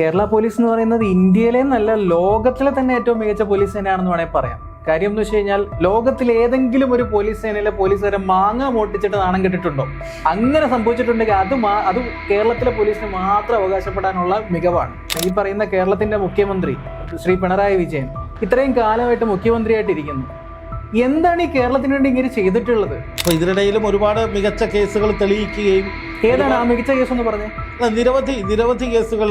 Kerala police എന്ന് പറയുന്നത് ഇന്ത്യയിലെ നല്ല ലോകത്തിലെ തന്നെ ഏറ്റവും മികച്ച പോലീസ് സേനയാണെന്ന് വേണേൽ പറയാം. കാര്യം എന്ന് വെച്ച് കഴിഞ്ഞാൽ ലോകത്തിൽ ഏതെങ്കിലും ഒരു പോലീസ് സേനയിലെ പോലീസുകാരെ മാങ്ങ മോട്ടിച്ചിട്ട് നാണം കെട്ടിട്ടുണ്ടോ? അങ്ങനെ സംഭവിച്ചിട്ടുണ്ടെങ്കിൽ അത് മാ അത് കേരളത്തിലെ പോലീസിന് മാത്രം അവകാശപ്പെടാനുള്ള മികവാണ്. ഈ പറയുന്ന കേരളത്തിന്റെ മുഖ്യമന്ത്രി ശ്രീ പിണറായി വിജയൻ ഇത്രയും കാലമായിട്ട് മുഖ്യമന്ത്രിയായിട്ടിരിക്കുന്നു. എന്താണ് ഈ കേരളത്തിന് വേണ്ടി ഇങ്ങനെ ചെയ്തിട്ടുള്ളത്? അപ്പൊ ഇതിനിടയിലും ഒരുപാട് മികച്ച കേസുകൾ തെളിയിക്കുകയും ഏതാണ് ആ മികച്ച കേസ് എന്ന് പറഞ്ഞേ? നിരവധി നിരവധി കേസുകൾ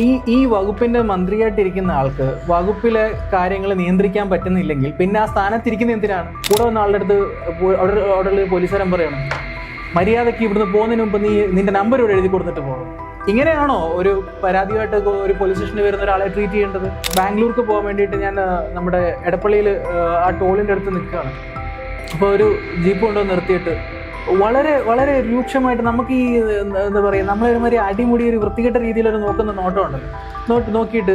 ഈ ഈ വകുപ്പിന്റെ മന്ത്രിയായിട്ടിരിക്കുന്ന ആൾക്ക് വകുപ്പിലെ കാര്യങ്ങൾ നിയന്ത്രിക്കാൻ പറ്റുന്നില്ലെങ്കിൽ പിന്നെ ആ സ്ഥാനത്തിരിക്കുന്ന എന്തിനാണ്? കൂടെ വന്ന ആളുടെ അടുത്ത് അവിടെ അവിടെയുള്ള പോലീസുകാരൻ പറയണം മര്യാദയ്ക്ക് ഇവിടുന്ന് പോകുന്നതിന് മുമ്പ് നീ നിന്റെ നമ്പർ ഇവിടെ എഴുതി കൊടുത്തിട്ട് പോകണം ഇങ്ങനെയാണോ ഒരു പരാതിയായിട്ട് ഒരു പോലീസ് സ്റ്റേഷനിൽ വരുന്ന ഒരാളെ ട്രീറ്റ് ചെയ്യേണ്ടത്? ബാംഗ്ലൂർക്ക് പോകാൻ വേണ്ടിയിട്ട് ഞാൻ നമ്മുടെ എടപ്പള്ളിയിൽ ആ ടോളിന്റെ അടുത്ത് നിൽക്കുകയാണ്. അപ്പോൾ ഒരു ജീപ്പ് കൊണ്ടുവന്ന് നിർത്തിയിട്ട് വളരെ വളരെ രൂക്ഷമായിട്ട് നമുക്ക് ഈ എന്താ പറയുക നമ്മളൊരുമാതിരി അടിമുടി ഒരു വൃത്തികെട്ട രീതിയിലൊരു നോക്കുന്ന നോട്ടമുണ്ടല്ലോ നോട്ട് നോക്കിയിട്ട്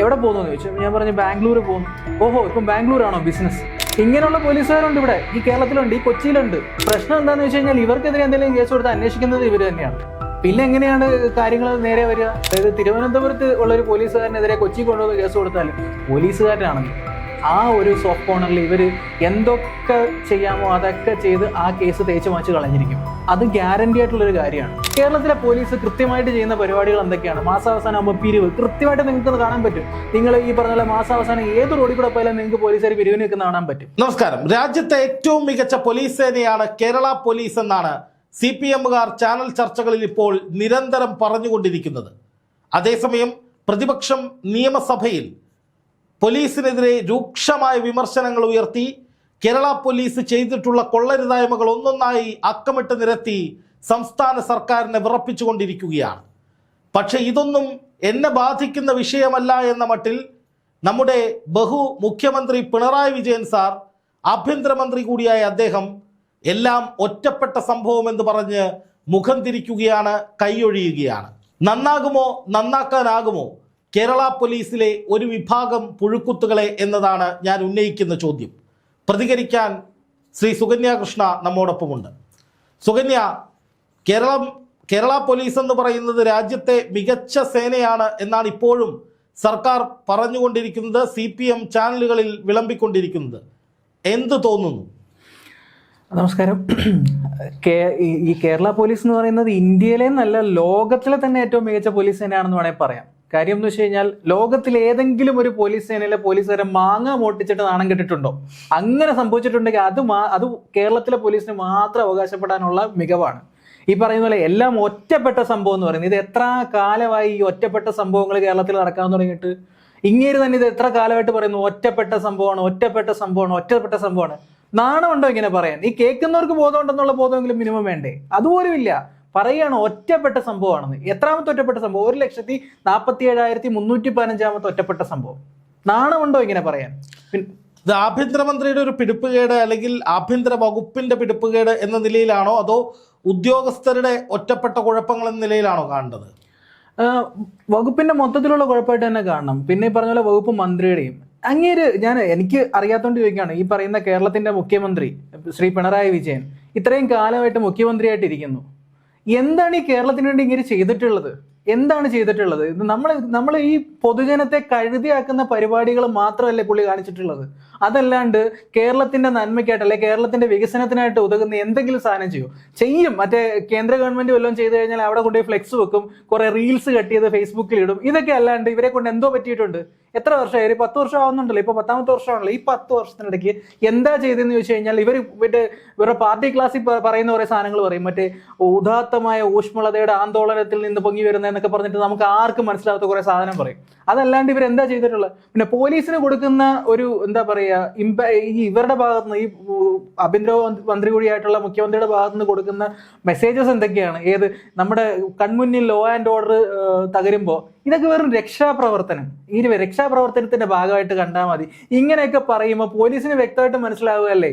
എവിടെ പോകുന്നു എന്ന് ചോദിച്ചു. ഞാൻ പറഞ്ഞു ബാംഗ്ലൂർ പോകുന്നു. ഓഹോ ഇപ്പം ബാംഗ്ലൂരാണോ ബിസിനസ് ഇങ്ങനെയുള്ള പോലീസുകാരുണ്ട് ഇവിടെ. ഈ കേരളത്തിലുണ്ട് ഈ കൊച്ചിയിലുണ്ട്. പ്രശ്നം എന്താണെന്ന് വെച്ച് കഴിഞ്ഞാൽ ഇവർക്കെതിരെ എന്തെങ്കിലും കേസ് കൊടുത്ത് അന്വേഷിക്കുന്നത് ഇവർ തന്നെയാണ്. പിന്നെ എങ്ങനെയാണ് കാര്യങ്ങൾ നേരെ വരിക? അതായത് തിരുവനന്തപുരത്ത് ഉള്ള ഒരു പോലീസുകാരനെതിരെ കൊച്ചി കൊണ്ടുവന്ന് കേസ് കൊടുത്താൽ പോലീസുകാരനാണെന്ന് ആ ഒരു സോഫ്റ്റ് കോർണറിൽ ഇവർ എന്തൊക്കെ ചെയ്യാമോ അതൊക്കെ ചെയ്ത് ആ കേസ് തേച്ച് മാച്ച് കളഞ്ഞിരിക്കും. അത് ഗ്യാരണ്ടി ആയിട്ടുള്ളൊരു കാര്യമാണ്. കേരളത്തിലെ പോലീസ് കൃത്യമായിട്ട് ചെയ്യുന്ന പരിപാടികൾ എന്തൊക്കെയാണ്? മാസാവസാനം ആകുമ്പോൾ പിരിവ്. കൃത്യമായിട്ട് നിങ്ങൾക്ക് കാണാൻ പറ്റും. നിങ്ങൾ ഈ പറഞ്ഞ പോലെ മാസാവസാനം ഏത് റോഡിൽ കൂടെ പോയാലും നിങ്ങൾക്ക് പോലീസുകാർ പിരിവിന് കാണാൻ പറ്റും. നമസ്കാരം. രാജ്യത്തെ ഏറ്റവും മികച്ച പോലീസ് സേനയാണ് കേരള പോലീസ് എന്നാണ് സി പി എമ്മുകാർ ചാനൽ ചർച്ചകളിൽ ഇപ്പോൾ നിരന്തരം പറഞ്ഞുകൊണ്ടിരിക്കുന്നത്. അതേസമയം പ്രതിപക്ഷം നിയമസഭയിൽ പോലീസിനെതിരെ രൂക്ഷമായ വിമർശനങ്ങൾ ഉയർത്തി കേരള പോലീസ് ചെയ്തിട്ടുള്ള കൊള്ളരുതായ്മകൾ ഒന്നൊന്നായി അക്കമിട്ട് നിരത്തി സംസ്ഥാന സർക്കാരിനെ വിറപ്പിച്ചുകൊണ്ടിരിക്കുകയാണ്. പക്ഷെ ഇതൊന്നും എന്നെ ബാധിക്കുന്ന വിഷയമല്ല എന്ന മട്ടിൽ നമ്മുടെ ബഹു മുഖ്യമന്ത്രി പിണറായി വിജയൻ സാർ ആഭ്യന്തരമന്ത്രി കൂടിയായ അദ്ദേഹം എല്ലാം ഒറ്റപ്പെട്ട സംഭവം എന്ന് പറഞ്ഞ് മുഖം തിരിക്കുകയാണ് കൈയൊഴിയുകയാണ് നന്നാകുമോ? നന്നാക്കാനാകുമോ? കേരള പോലീസിലെ ഒരു വിഭാഗം പുഴുക്കുത്തുകളെ എന്നതാണ് ഞാൻ ഉന്നയിക്കുന്ന ചോദ്യം. പ്രതികരിക്കാൻ ശ്രീ സുകന്യ കൃഷ്ണ നമ്മോടൊപ്പമുണ്ട്. സുകന്യ കേരളം കേരള പോലീസ് എന്ന് പറയുന്നത് രാജ്യത്തെ മികച്ച സേനയാണ് എന്നാണ് ഇപ്പോഴും സർക്കാർ പറഞ്ഞുകൊണ്ടിരിക്കുന്നത് സി ചാനലുകളിൽ വിളമ്പിക്കൊണ്ടിരിക്കുന്നത്. എന്ത് തോന്നുന്നു? നമസ്കാരം. ഈ- കേരള പോലീസ് എന്ന് പറയുന്നത് ഇന്ത്യയിലെ നല്ല ലോകത്തിലെ തന്നെ ഏറ്റവും മികച്ച പോലീസ് സേനയാണെന്ന് വേണേൽ പറയാം. കാര്യം എന്ന് വെച്ച് കഴിഞ്ഞാൽ ലോകത്തിൽ ഏതെങ്കിലും ഒരു പോലീസ് സേനയിലെ പോലീസുകാരെ മാങ്ങ മോട്ടിച്ചിട്ട് നാണം കെട്ടിട്ടുണ്ടോ? അങ്ങനെ സംഭവിച്ചിട്ടുണ്ടെങ്കിൽ അത് അത് കേരളത്തിലെ പോലീസിന് മാത്രം അവകാശപ്പെടാനുള്ള മികവാണ്. ഈ പറയുന്ന പോലെ എല്ലാം ഒറ്റപ്പെട്ട സംഭവം എന്ന് പറയുന്നത് ഇത് എത്ര കാലമായി ഈ ഒറ്റപ്പെട്ട സംഭവങ്ങൾ കേരളത്തിൽ നടക്കാൻ തുടങ്ങിയിട്ട്? ഇങ്ങേര് തന്നെ ഇത് എത്ര കാലമായിട്ട് പറയുന്നു? ഒറ്റപ്പെട്ട സംഭവമാണ് ഒറ്റപ്പെട്ട സംഭവമാണ് ഒറ്റപ്പെട്ട സംഭവമാണ്. നാണമുണ്ടോ ഇങ്ങനെ പറയാൻ? ഈ കേൾക്കുന്നവർക്ക് ബോധമുണ്ടെന്നുള്ള ബോധമെങ്കിലും മിനിമം വേണ്ടേ? അതുപോലും ഇല്ല പറയുകയാണ് ഒറ്റപ്പെട്ട സംഭവമാണെന്ന്. എത്രാമത്തെ ഒറ്റപ്പെട്ട സംഭവം? ഒരു ലക്ഷത്തി നാൽപ്പത്തി ഏഴായിരത്തി മുന്നൂറ്റി പതിനഞ്ചാമത്തെ ഒറ്റപ്പെട്ട സംഭവം. നാണമുണ്ടോ ഇങ്ങനെ പറയാൻ? ഇത് ആഭ്യന്തരമന്ത്രിയുടെ ഒരു പിടിപ്പുകേട് അല്ലെങ്കിൽ ആഭ്യന്തര വകുപ്പിന്റെ പിടിപ്പുകേട് എന്ന നിലയിലാണോ അതോ ഉദ്യോഗസ്ഥരുടെ ഒറ്റപ്പെട്ട കുഴപ്പങ്ങൾ എന്ന നിലയിലാണോ കാണേണ്ടത്? വകുപ്പിന്റെ മൊത്തത്തിലുള്ള കുഴപ്പമായിട്ട് തന്നെ കാണണം. പിന്നെ ഈ പറഞ്ഞ പോലെ വകുപ്പ് മന്ത്രിയുടെയും അങ്ങേര് ഞാൻ എനിക്ക് അറിയാത്തോണ്ട് ചോദിക്കുകയാണ് ഈ പറയുന്ന കേരളത്തിന്റെ മുഖ്യമന്ത്രി ശ്രീ പിണറായി വിജയൻ ഇത്രയും കാലമായിട്ട് മുഖ്യമന്ത്രിയായിട്ടിരിക്കുന്നു. എന്താണ് ഈ കേരളത്തിന് വേണ്ടി ഇങ്ങനെ ചെയ്തിട്ടുള്ളത്? എന്താണ് ചെയ്തിട്ടുള്ളത്? ഇത് നമ്മൾ നമ്മൾ ഈ പൊതുജനത്തെ കഴുതിയാക്കുന്ന പരിപാടികൾ മാത്രമല്ലേ പുള്ളി കാണിച്ചിട്ടുള്ളത്? അതല്ലാണ്ട് കേരളത്തിന്റെ നന്മയ്ക്കായിട്ട് അല്ലെ കേരളത്തിന്റെ വികസനത്തിനായിട്ട് ഉതകുന്ന എന്തെങ്കിലും സാധനം ചെയ്യും? ചെയ്യും. മറ്റേ കേന്ദ്ര ഗവൺമെന്റ് വല്ലതും ചെയ്തു കഴിഞ്ഞാൽ അവിടെ കൊണ്ടുപോയി ഫ്ലെക്സ് വെക്കും കുറെ റീൽസ് കട്ട് ചെയ്ത് ഫേസ്ബുക്കിൽ ഇടും. ഇതൊക്കെ അല്ലാണ്ട് ഇവരെ കൊണ്ട് എന്തോ പറ്റിയിട്ടുണ്ട്? എത്ര വർഷമായി? പത്ത് വർഷം ആവുന്നുണ്ടല്ലോ. ഇപ്പൊ പത്താമത്തെ വർഷമാണല്ലോ. ഈ പത്ത് വർഷത്തിനിടയ്ക്ക് എന്താ ചെയ്തതെന്ന് ചോദിച്ചു കഴിഞ്ഞാൽ ഇവർ മറ്റേ ഇവരുടെ പാർട്ടി ക്ലാസ്സിൽ പറയുന്ന കുറെ സാധനങ്ങൾ പറയും. മറ്റേ ഉദാത്തമായ ഊഷ്മളതയുടെ ആന്തോളനത്തിൽ നിന്ന് പൊങ്ങി വരുന്ന എന്നൊക്കെ പറഞ്ഞിട്ട് നമുക്ക് ആർക്കും മനസ്സിലാവാത്ത കുറെ സാധനം പറയും. അതല്ലാണ്ട് ഇവർ എന്താ ചെയ്തിട്ടുള്ളത്? പിന്നെ പോലീസിന് കൊടുക്കുന്ന ഒരു എന്താ പറയുക ഇമ്പ ഈ ഇവരുടെ ഭാഗത്ത് നിന്ന് ഈ ആഭ്യന്തര മന്ത്രി കൂടിയായിട്ടുള്ള മുഖ്യമന്ത്രിയുടെ ഭാഗത്ത് നിന്ന് കൊടുക്കുന്ന മെസ്സേജസ് എന്തൊക്കെയാണ്? ഏത് നമ്മുടെ കൺമുന്നിൽ ലോ ആൻഡ് ഓർഡർ തകരുമ്പോൾ ഇതൊക്കെ വെറും രക്ഷാപ്രവർത്തനം. ഈ രക്ഷാപ്രവർത്തനത്തിന്റെ ഭാഗമായിട്ട് കണ്ടാൽ മതി. ഇങ്ങനെയൊക്കെ പറയുമ്പോൾ പോലീസിന് വ്യക്തമായിട്ട് മനസ്സിലാവുകയല്ലേ?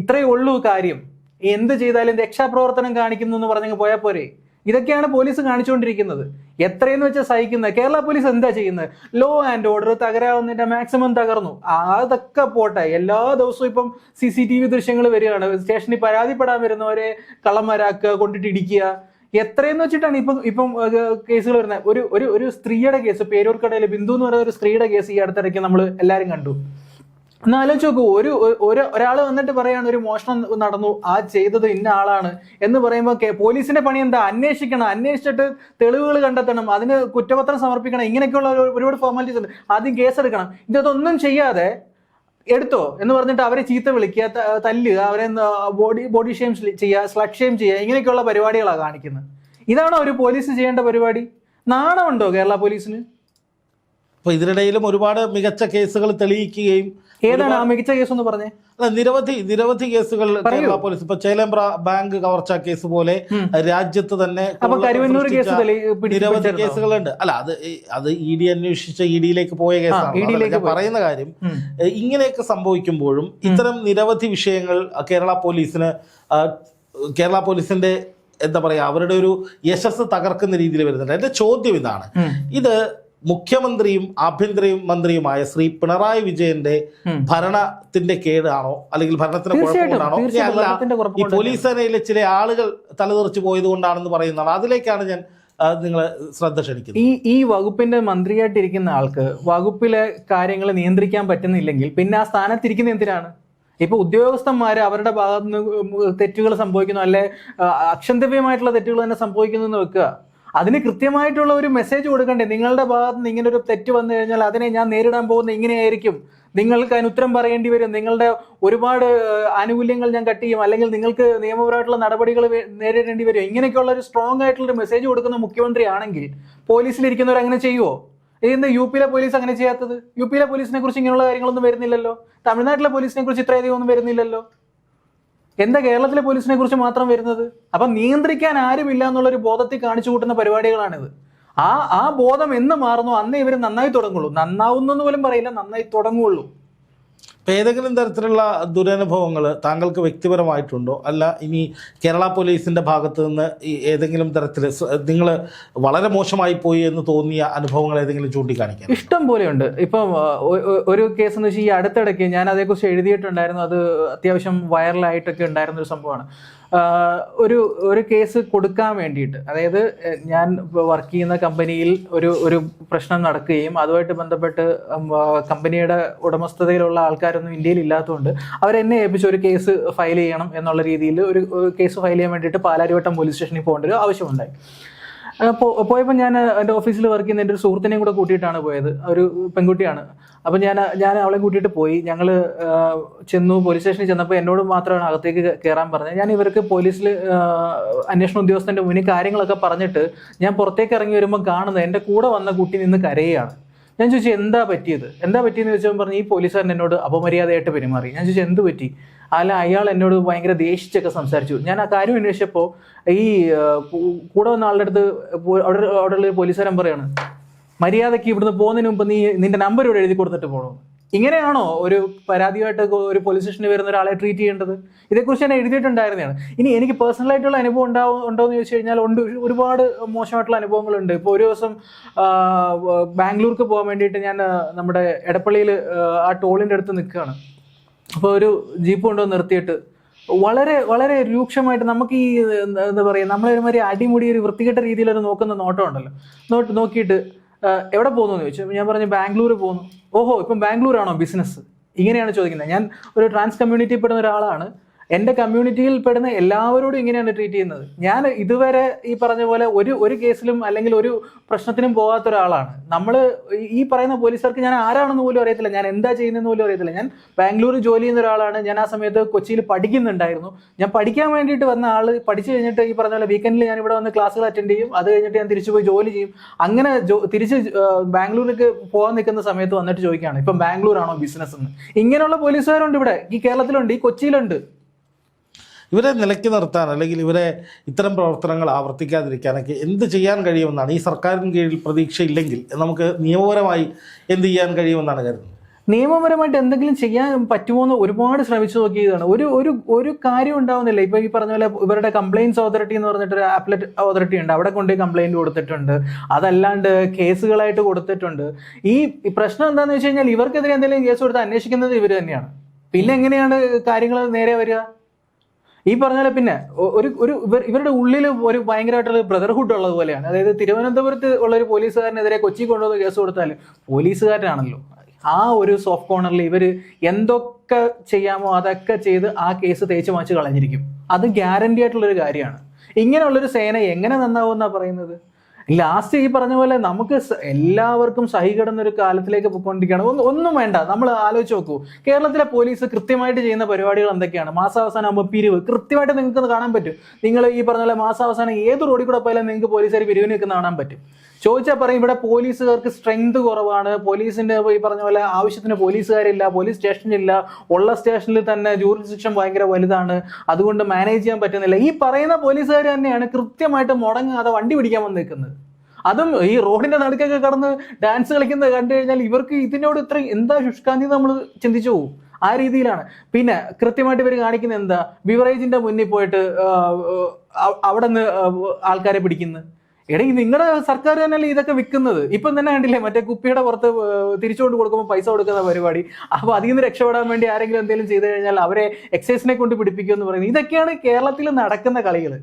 ഇത്രയേ ഉള്ളൂ കാര്യം. എന്ത് ചെയ്താലും രക്ഷാപ്രവർത്തനം കാണിക്കുന്നു എന്ന് പറഞ്ഞങ്ങ് പോയാൽ പോരെ? ഇതൊക്കെയാണ് പോലീസ് കാണിച്ചുകൊണ്ടിരിക്കുന്നത്. എത്രയെന്ന് വെച്ചാൽ സഹിക്കുന്നത്? കേരള പോലീസ് എന്താ ചെയ്യുന്നത്? ലോ ആൻഡ് ഓർഡർ തകരാവുന്നതിന്റെ മാക്സിമം തകർന്നു. അതൊക്കെ പോട്ടെ. എല്ലാ ദിവസവും ഇപ്പം സി സി ടി വി ദൃശ്യങ്ങൾ വരികയാണ്. സ്റ്റേഷനിൽ പരാതിപ്പെടാൻ വരുന്നവരെ കള്ളന്മാരാക്കുക കൊണ്ടിട്ട് ഇടിക്കുക. എത്രയെന്ന് വെച്ചിട്ടാണ് ഇപ്പം ഇപ്പം കേസുകൾ വരുന്നത്? ഒരു ഒരു ഒരു സ്ത്രീയുടെ കേസ് പേരൂർക്കടയിൽ ബിന്ദു എന്ന് പറയുന്ന ഒരു സ്ത്രീയുടെ കേസ് ഈ അടുത്തിടയ്ക്ക് നമ്മൾ എല്ലാവരും കണ്ടു. ഒന്ന് ആലോചിച്ച് നോക്കൂ ഒരു ഒരു ഒരാൾ വന്നിട്ട് പറയാണ് ഒരു മോഷണം നടന്നു ആ ചെയ്തത് ഇന്ന ആളാണ് എന്ന് പറയുമ്പോൾ പോലീസിന്റെ പണി എന്താ? അന്വേഷിക്കണം അന്വേഷിച്ചിട്ട് തെളിവുകൾ കണ്ടെത്തണം അതിന് കുറ്റപത്രം സമർപ്പിക്കണം ഇങ്ങനെയൊക്കെയുള്ള ഒരുപാട് ഫോർമാലിറ്റീസ് ഉണ്ട്. ആദ്യം കേസെടുക്കണം ഇതൊന്നും ചെയ്യാതെ എടുത്തോ എന്ന് പറഞ്ഞിട്ട് അവരെ ചീത്ത വിളിക്കുക തല്ല് തല്ലുക അവരെ ബോഡി ബോഡി ഷെയിം ചെയ്യുക സ്ലഡ് ഷെയിം ചെയ്യുക ഇങ്ങനെയൊക്കെയുള്ള പരിപാടികളാണ് കാണിക്കുന്നത്. ഇതാണോ ഒരു പോലീസ് ചെയ്യേണ്ട പരിപാടി? നാണമുണ്ടോ കേരള പോലീസിന്? അപ്പൊ ഇതിനിടയിലും ഒരുപാട് മികച്ച കേസുകൾ തെളിയിക്കുകയും ഏതാണ് ആ മികച്ച കേസ് എന്ന് പറഞ്ഞേ? അല്ല നിരവധി നിരവധി കേസുകൾ കേരള പോലീസ്. ഇപ്പൊ ചേലേമ്പ്ര ബാങ്ക് കവർച്ച കേസ് പോലെ. രാജ്യത്ത് തന്നെ നിരവധി കേസുകളുണ്ട്. അല്ല അത് അത് ഇ ഡി അന്വേഷിച്ച ഇ ഡിയിലേക്ക് പോയ കേസാണ് പറയുന്ന കാര്യം ഇങ്ങനെയൊക്കെ സംഭവിക്കുമ്പോഴും ഇത്തരം നിരവധി വിഷയങ്ങൾ കേരള പോലീസിന് കേരള പോലീസിന്റെ എന്താ പറയാ അവരുടെ ഒരു യശസ് തകർക്കുന്ന രീതിയിൽ വരുന്നുണ്ട്. എന്റെ ചോദ്യം ഇതാണ്. ഇത് മുഖ്യമന്ത്രിയും ആഭ്യന്തര മന്ത്രിയുമായ ശ്രീ പിണറായി വിജയന്റെ ഭരണത്തിന്റെ കേടാണോ? അല്ലെങ്കിൽ ഭരണത്തിന്റെ കുഴപ്പമാണോ അല്ല ഈ പോലീസ് സേനയിലെ ചില ആളുകൾ തലതെറിച്ച് പോയത് കൊണ്ടാണെന്ന് പറയുന്നതാണ്. അതിലേക്കാണ് ഞാൻ നിങ്ങൾ ശ്രദ്ധ ക്ഷണിക്കുന്നത്. ഈ ഈ വകുപ്പിന്റെ മന്ത്രിയായിട്ടിരിക്കുന്ന ആൾക്ക് വകുപ്പിലെ കാര്യങ്ങൾ നിയന്ത്രിക്കാൻ പറ്റുന്നില്ലെങ്കിൽ പിന്നെ ആ സ്ഥാനത്തിരിക്കുന്ന എന്തിനാണ്? ഇപ്പൊ ഉദ്യോഗസ്ഥന്മാർ അവരുടെ ഭാഗത്ത് നിന്ന് തെറ്റുകൾ സംഭവിക്കുന്നു അല്ലെ അക്ഷന്തവ്യമായിട്ടുള്ള തെറ്റുകൾ തന്നെ സംഭവിക്കുന്നു എന്ന് വെക്കുക. അതിന് കൃത്യമായിട്ടുള്ള ഒരു മെസ്സേജ് കൊടുക്കണ്ടേ? നിങ്ങളുടെ ഭാഗത്ത് നിന്ന് ഇങ്ങനെ ഒരു തെറ്റ് വന്നു കഴിഞ്ഞാൽ അതിനെ ഞാൻ നേരിടാൻ പോകുന്ന ഇങ്ങനെയായിരിക്കും. നിങ്ങൾക്ക് അതിന് ഉത്തരം പറയേണ്ടി വരും. നിങ്ങളുടെ ഒരുപാട് ആനുകൂല്യങ്ങൾ ഞാൻ കട്ട് ചെയ്യും. അല്ലെങ്കിൽ നിങ്ങൾക്ക് നിയമപരമായിട്ടുള്ള നടപടികൾ നേരിടേണ്ടി വരും. ഇങ്ങനെയൊക്കെയുള്ള ഒരു സ്ട്രോങ് ആയിട്ടുള്ള ഒരു മെസ്സേജ് കൊടുക്കുന്ന മുഖ്യമന്ത്രി ആണെങ്കിൽ പോലീസിലിരിക്കുന്നവർ അങ്ങനെ ചെയ്യുമോ ഇന്ന് യു പിയിലെ പോലീസ് അങ്ങനെ ചെയ്യാത്തത്? യു പിയിലെ പോലീസിനെ കുറിച്ച് ഇങ്ങനെയുള്ള കാര്യങ്ങളൊന്നും വരുന്നില്ലല്ലോ? തമിഴ്നാട്ടിലെ പോലീസിനെ കുറിച്ച് ഇത്രയധികം ഒന്നും വരുന്നില്ലല്ലോ? എന്താ കേരളത്തിലെ പോലീസിനെ കുറിച്ച് മാത്രം വരുന്നത്? അപ്പൊ നിയന്ത്രിക്കാൻ ആരുമില്ല എന്നുള്ളൊരു ബോധത്തിൽ കാണിച്ചു കൂട്ടുന്ന പരിപാടികളാണിത്. ആ ആ ബോധം എന്ന് മാറുന്നു അന്നേ ഇവർ നന്നായി തുടങ്ങുള്ളൂ. നന്നാവുന്നു പോലും പറയില്ല നന്നായി തുടങ്ങുള്ളൂ. ഇപ്പൊ ഏതെങ്കിലും തരത്തിലുള്ള ദുരനുഭവങ്ങൾ താങ്കൾക്ക് വ്യക്തിപരമായിട്ടുണ്ടോ? അല്ല ഇനി കേരള പോലീസിന്റെ ഭാഗത്തു നിന്ന് ഈ ഏതെങ്കിലും തരത്തിൽ നിങ്ങൾ വളരെ മോശമായി പോയി എന്ന് തോന്നിയ അനുഭവങ്ങൾ ഏതെങ്കിലും ചൂണ്ടിക്കാണിക്കാം ഇഷ്ടം പോലെയുണ്ട് ഇപ്പം ഒരു കേസ് എന്ന് വെച്ചാൽ ഈ അടുത്തിടയ്ക്ക് ഞാൻ അതേക്കുറിച്ച് എഴുതിയിട്ടുണ്ടായിരുന്നു. അത് അത്യാവശ്യം വൈറലായിട്ടൊക്കെ ഉണ്ടായിരുന്നൊരു സംഭവമാണ്. ഒരു ഒരു കേസ് കൊടുക്കാൻ വേണ്ടിയിട്ട്. അതായത് ഞാൻ വർക്ക് ചെയ്യുന്ന കമ്പനിയിൽ ഒരു ഒരു പ്രശ്നം നടക്കുകയും അതുമായിട്ട് ബന്ധപ്പെട്ട് കമ്പനിയുടെ ഉടമസ്ഥതയിലുള്ള ആൾക്കാരൊന്നും ഇന്ത്യയിൽ ഇല്ലാത്തതുകൊണ്ട് അവരെന്നെ ഏൽപ്പിച്ച് ഒരു കേസ് ഫയൽ ചെയ്യണം എന്നുള്ള രീതിയിൽ ഒരു കേസ് ഫയൽ ചെയ്യാൻ വേണ്ടിയിട്ട് പാലാരിവട്ടം പോലീസ് സ്റ്റേഷനിൽ പോകേണ്ട ഒരു ആവശ്യമുണ്ടായി. പോയപ്പോൾ ഞാൻ എന്റെ ഓഫീസിൽ വർക്ക് ചെയ്യുന്ന എന്റെ ഒരു സുഹൃത്തിനെയും കൂടെ കൂട്ടിയിട്ടാണ് പോയത്. ഒരു പെൺകുട്ടിയാണ്. അപ്പം ഞാൻ ഞാൻ അവളെ കൂട്ടിയിട്ട് പോയി. ഞങ്ങൾ ചെന്നു. പോലീസ് സ്റ്റേഷനിൽ ചെന്നപ്പോൾ എന്നോട് മാത്രമാണ് അകത്തേക്ക് കയറാൻ പറഞ്ഞത്. ഞാൻ ഇവർക്ക് പോലീസിൽ അന്വേഷണ ഉദ്യോഗസ്ഥന്റെ മുന്നിൽ കാര്യങ്ങളൊക്കെ പറഞ്ഞിട്ട് ഞാൻ പുറത്തേക്ക് ഇറങ്ങി വരുമ്പോൾ കാണുന്നത് എന്റെ കൂടെ വന്ന കുട്ടി നിന്ന് കരയുകയാണ്. ഞാൻ ചോദിച്ചു എന്താ പറ്റിയത്? എന്താ പറ്റിയെന്ന് ചോദിച്ചപ്പോൾ പറഞ്ഞു ഈ പോലീസുകാരൻ എന്നോട് അപമര്യാദയായിട്ട് പെരുമാറി. ഞാൻ ചോദിച്ചു എന്ത് പറ്റി? അല്ല അയാൾ എന്നോട് ഭയങ്കര ദേഷിച്ചൊക്കെ സംസാരിച്ചു. ഞാൻ ആ കാര്യം അന്വേഷിച്ചപ്പോൾ ഈ കൂടെ വന്ന ആളുടെ അടുത്ത് അവിടെ അവിടെയുള്ള പോലീസുകാരൻ പറയാണ് മര്യാദയ്ക്ക് ഇവിടുന്ന് പോകുന്നതിന് മുമ്പ് നീ നിന്റെ നമ്പർ ഇവിടെ എഴുതി കൊടുത്തിട്ട് പോകണം ഇങ്ങനെയാണോ ഒരു പരാതിയായിട്ട് ഒരു പോലീസ് സ്റ്റേഷനിൽ വരുന്ന ഒരാളെ ട്രീറ്റ് ചെയ്യേണ്ടത്? ഇതേക്കുറിച്ച് ഞാൻ എഴുതിയിട്ടുണ്ടായിരുന്നതാണ്. ഇനി എനിക്ക് പേഴ്സണൽ ആയിട്ടുള്ള അനുഭവം ഉണ്ടാവും ഉണ്ടോ എന്ന് ചോദിച്ചു കഴിഞ്ഞാൽ ഉണ്ട്. ഒരുപാട് മോശമായിട്ടുള്ള അനുഭവങ്ങളുണ്ട്. ഇപ്പോൾ ഒരു ദിവസം ബാംഗ്ലൂർക്ക് പോകാൻ വേണ്ടിയിട്ട് ഞാൻ നമ്മുടെ എടപ്പള്ളിയിൽ ആ ടോളിന്റെ അടുത്ത് നിൽക്കുകയാണ്. അപ്പോൾ ഒരു ജീപ്പ് കൊണ്ടുവന്ന് നിർത്തിയിട്ട് വളരെ വളരെ രൂക്ഷമായിട്ട് നമുക്ക് ഈ എന്താ പറയുക നമ്മളൊരുമാതിരി അടിമുടി ഒരു വൃത്തികെട്ട രീതിയിൽ ഒരു നോക്കുന്ന നോട്ടം ഉണ്ടല്ലോ. നോട്ട് നോക്കിയിട്ട് എവിടെ പോകുന്നു എന്ന് ചോദിച്ചു. ഞാൻ പറഞ്ഞു ബാംഗ്ലൂർ പോകുന്നു. ഓഹോ ഇപ്പം ബാംഗ്ലൂർ ആണോ ബിസിനസ്? ഇങ്ങനെയാണ് ചോദിക്കുന്നത്. ഞാൻ ഒരു ട്രാൻസ് കമ്മ്യൂണിറ്റി പെടുന്ന ഒരാളാണ്. എന്റെ കമ്മ്യൂണിറ്റിയിൽ പെടുന്ന എല്ലാവരോടും ഇങ്ങനെയാണ് ട്രീറ്റ് ചെയ്യുന്നത്. ഞാൻ ഇതുവരെ ഈ പറഞ്ഞ പോലെ ഒരു ഒരു കേസിലും അല്ലെങ്കിൽ ഒരു പ്രശ്നത്തിനും പോകാത്ത ഒരാളാണ്. നമ്മൾ ഈ പറയുന്ന പോലീസുകാർക്ക് ഞാൻ ആരാണെന്ന് പോലും അറിയത്തില്ല. ഞാൻ എന്താ ചെയ്യുന്നതെന്ന് പോലും അറിയത്തില്ല. ഞാൻ ബാംഗ്ലൂർ ജോലി ചെയ്യുന്ന ഒരാളാണ്. ഞാൻ ആ സമയത്ത് കൊച്ചിയിൽ പഠിക്കുന്നുണ്ടായിരുന്നു. ഞാൻ പഠിക്കാൻ വേണ്ടിയിട്ട് വന്ന ആൾ പഠിച്ചു കഴിഞ്ഞിട്ട് ഈ പറഞ്ഞ പോലെ വീക്കെൻഡിൽ ഞാൻ ഇവിടെ വന്ന് ക്ലാസ്സുകൾ അറ്റൻഡ് ചെയ്യും. അത് കഴിഞ്ഞിട്ട് ഞാൻ തിരിച്ചു പോയി ജോലി ചെയ്യും. അങ്ങനെ തിരിച്ച് ബാംഗ്ലൂരിലേക്ക് പോകാൻ നിൽക്കുന്ന സമയത്ത് വന്നിട്ട് ചോദിക്കുകയാണ് ഇപ്പം ബാംഗ്ലൂർ ആണോ ബിസിനസ് എന്ന് ഇങ്ങനെയുള്ള പോലീസുകാരുണ്ട് ഇവിടെ. ഈ കേരളത്തിലുണ്ട് ഈ കൊച്ചിയിലുണ്ട്. ഇവരെ നിലയ്ക്ക് നിർത്താൻ അല്ലെങ്കിൽ ഇവരെ ഇത്തരം പ്രവർത്തനങ്ങൾ ആവർത്തിക്കാതിരിക്കാനൊക്കെ എന്ത് ചെയ്യാൻ കഴിയുമെന്നാണ് ഈ സർക്കാരിന് കീഴിൽ പ്രതീക്ഷയില്ലെങ്കിൽ നമുക്ക് നിയമപരമായി എന്ത് ചെയ്യാൻ കഴിയുമെന്നാണ് കരുതുന്നത്? നിയമപരമായിട്ട് എന്തെങ്കിലും ചെയ്യാൻ പറ്റുമോ എന്ന് ഒരുപാട് ശ്രമിച്ചു നോക്കിയതാണ്. ഒരു ഒരു ഒരു കാര്യം ഉണ്ടാവുന്നില്ല. ഇപ്പൊ ഈ പറഞ്ഞ പോലെ ഇവരുടെ കംപ്ലയിൻസ് അതോറിറ്റി എന്ന് പറഞ്ഞിട്ട് ഒരു ആപ്ലറ്റ് അതോറിറ്റി ഉണ്ട്. അവിടെ കൊണ്ട് കംപ്ലൈന്റ് കൊടുത്തിട്ടുണ്ട്. അതല്ലാണ്ട് കേസുകളായിട്ട് കൊടുത്തിട്ടുണ്ട്. ഈ പ്രശ്നം എന്താണെന്ന് വെച്ച് കഴിഞ്ഞാൽ ഇവർക്കെതിരെ എന്തെങ്കിലും കേസ് കൊടുത്ത് അന്വേഷിക്കുന്നത് ഇവർ തന്നെയാണ്. പിന്നെ എങ്ങനെയാണ് കാര്യങ്ങൾ നേരെ വരിക? ഈ പറഞ്ഞ പിന്നെ ഒരു ഒരു ഇവർ- ഇവരുടെ ഉള്ളിൽ ഒരു ഭയങ്കരമായിട്ടുള്ള ബ്രദർഹുഡ് ഉള്ളത് പോലെയാണ്. അതായത് തിരുവനന്തപുരത്ത് ഉള്ള ഒരു പോലീസുകാരനെതിരെ കൊച്ചി കൊണ്ടുവന്ന് കേസ് കൊടുത്താൽ പോലീസുകാരനാണല്ലോ. ആ ഒരു സോഫ്റ്റ് കോർണറിൽ ഇവർ എന്തൊക്കെ ചെയ്യാമോ അതൊക്കെ ചെയ്ത് ആ കേസ് തേച്ച് മാച്ച് കളഞ്ഞിരിക്കും. അത് ഗ്യാരണ്ടി ആയിട്ടുള്ളൊരു കാര്യമാണ്. ഇങ്ങനെയുള്ളൊരു സേന എങ്ങനെ നന്നാവും എന്നാണ് പറയുന്നത്? ലാസ്റ്റ് ഈ പറഞ്ഞ പോലെ നമുക്ക് എല്ലാവർക്കും സഹികിടന്ന ഒരു കാലത്തിലേക്ക് പോയിക്കൊണ്ടിരിക്കുകയാണ്. ഒന്നും ഒന്നും വേണ്ട. നമ്മൾ ആലോചിച്ച് നോക്കൂ. കേരളത്തിലെ പോലീസ് കൃത്യമായിട്ട് ചെയ്യുന്ന പരിപാടികൾ എന്തൊക്കെയാണ്? മാസാവസാനം ആകുമ്പോൾ പിരിവ്. കൃത്യമായിട്ട് നിങ്ങൾക്ക് കാണാൻ പറ്റും. നിങ്ങൾ ഈ പറഞ്ഞ പോലെ മാസാവസാനം ഏത് റോഡിൽ കൂടെ പോയാലും നിങ്ങൾക്ക് പോലീസുകാർ പിരിവിന് നിൽക്കുന്ന കാണാൻ പറ്റും. ചോദിച്ചാൽ പറയും ഇവിടെ പോലീസുകാർക്ക് സ്ട്രെങ്ത് കുറവാണ്. പോലീസിന്റെ ഈ പറഞ്ഞ പോലെ ആവശ്യത്തിന് പോലീസുകാരില്ല പോലീസ് സ്റ്റേഷനില്ല ഉള്ള സ്റ്റേഷനിൽ തന്നെ ജൂറിസ്ഡിക്ഷൻ ഭയങ്കര വലുതാണ്. അതുകൊണ്ട് മാനേജ് ചെയ്യാൻ പറ്റുന്നില്ല. ഈ പറയുന്ന പോലീസുകാർ തന്നെയാണ് കൃത്യമായിട്ട് മുടങ്ങാതെ വണ്ടി പിടിക്കാൻ വന്ന് നിൽക്കുന്നത് അതും ഈ റോഡിന്റെ നടുക്കൊക്കെ കടന്ന് ഡാൻസ് കളിക്കുന്നത് കണ്ടു കഴിഞ്ഞാൽ ഇവർക്ക് ഇതിനോട് ഇത്ര എന്താ ശുഷ്കാന്തി നമ്മൾ ചിന്തിച്ചു പോകും. ആ രീതിയിലാണ്. പിന്നെ കൃത്യമായിട്ട് ഇവർ കാണിക്കുന്നത് എന്താ? ബിവറേജിന്റെ മുന്നിൽ പോയിട്ട് അവിടെ നിന്ന് ആൾക്കാരെ പിടിക്കുന്നു എടീ നിങ്ങളുടെ സർക്കാർ തന്നെയല്ലേ ഇതൊക്കെ വിൽക്കുന്നത് ഇപ്പം തന്നെ കണ്ടില്ലേ മറ്റേ കുപ്പിയുടെ പുറത്ത് തിരിച്ചുകൊണ്ട് കൊടുക്കുമ്പോൾ പൈസ കൊടുക്കുന്ന പരിപാടി. അപ്പോൾ അതിൽ നിന്ന് രക്ഷപ്പെടാൻ വേണ്ടി ആരെങ്കിലും എന്തെങ്കിലും ചെയ്തു കഴിഞ്ഞാൽ അവരെ എക്സൈസിനെ കൊണ്ട് പിടിപ്പിക്കുമെന്ന് പറയുന്നത്. ഇതൊക്കെയാണ് കേരളത്തിൽ നടക്കുന്ന കളികൾ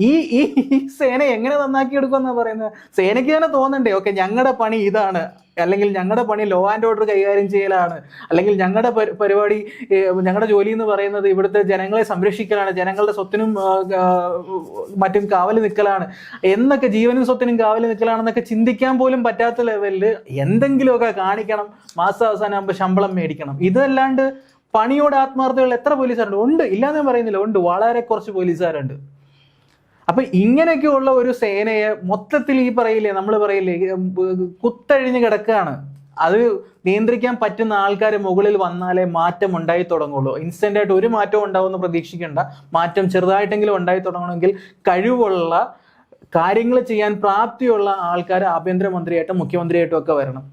ഈ ഈ സേന എങ്ങനെ നന്നാക്കി എടുക്കുമെന്നാ പറയുന്നത്? സേനയ്ക്ക് തന്നെ തോന്നണ്ടേ ഓക്കെ ഞങ്ങളുടെ പണി ഇതാണ്. അല്ലെങ്കിൽ ഞങ്ങളുടെ പണി ലോ ആൻഡ് ഓർഡർ കൈകാര്യം ചെയ്യലാണ്. അല്ലെങ്കിൽ ഞങ്ങളുടെ പരിപാടി ഞങ്ങളുടെ ജോലി എന്ന് പറയുന്നത് ഇവിടുത്തെ ജനങ്ങളെ സംരക്ഷിക്കലാണ്. ജനങ്ങളുടെ സ്വത്തിനും മറ്റും കാവൽ നിൽക്കലാണ് എന്നൊക്കെ ജീവനും സ്വത്തിനും കാവൽ നിൽക്കലാണെന്നൊക്കെ ചിന്തിക്കാൻ പോലും പറ്റാത്ത ലെവലിൽ എന്തെങ്കിലുമൊക്കെ കാണിക്കണം. മാസം അവസാനം ആകുമ്പോൾ ശമ്പളം മേടിക്കണം. ഇതല്ലാണ്ട് പണിയോട് ആത്മാർത്ഥതയുള്ള എത്ര പോലീസുകാരുണ്ട് ഉണ്ട്. ഇല്ലാന്ന് പറയുന്നില്ല. ഉണ്ട്. വളരെ കുറച്ച് പോലീസുകാരുണ്ട് അപ്പൊ ഇങ്ങനെയൊക്കെയുള്ള ഒരു സേനയെ മൊത്തത്തിൽ ഈ പറയില്ലേ നമ്മൾ പറയില്ലേ കുത്തഴിഞ്ഞ് കിടക്കുകയാണ്. അത് നിയന്ത്രിക്കാൻ പറ്റുന്ന ആൾക്കാർ മുകളിൽ വന്നാലേ മാറ്റം ഉണ്ടായി തുടങ്ങുള്ളൂ. ഇൻസ്റ്റന്റ് ആയിട്ട് ഒരു മാറ്റവും ഉണ്ടാവുമെന്ന് പ്രതീക്ഷിക്കേണ്ട. മാറ്റം ചെറുതായിട്ടെങ്കിലും ഉണ്ടായി തുടങ്ങണമെങ്കിൽ കഴിവുള്ള കാര്യങ്ങൾ ചെയ്യാൻ പ്രാപ്തിയുള്ള ആൾക്കാർ ആഭ്യന്തരമന്ത്രിയായിട്ടും മുഖ്യമന്ത്രിയായിട്ടും ഒക്കെ വരണം.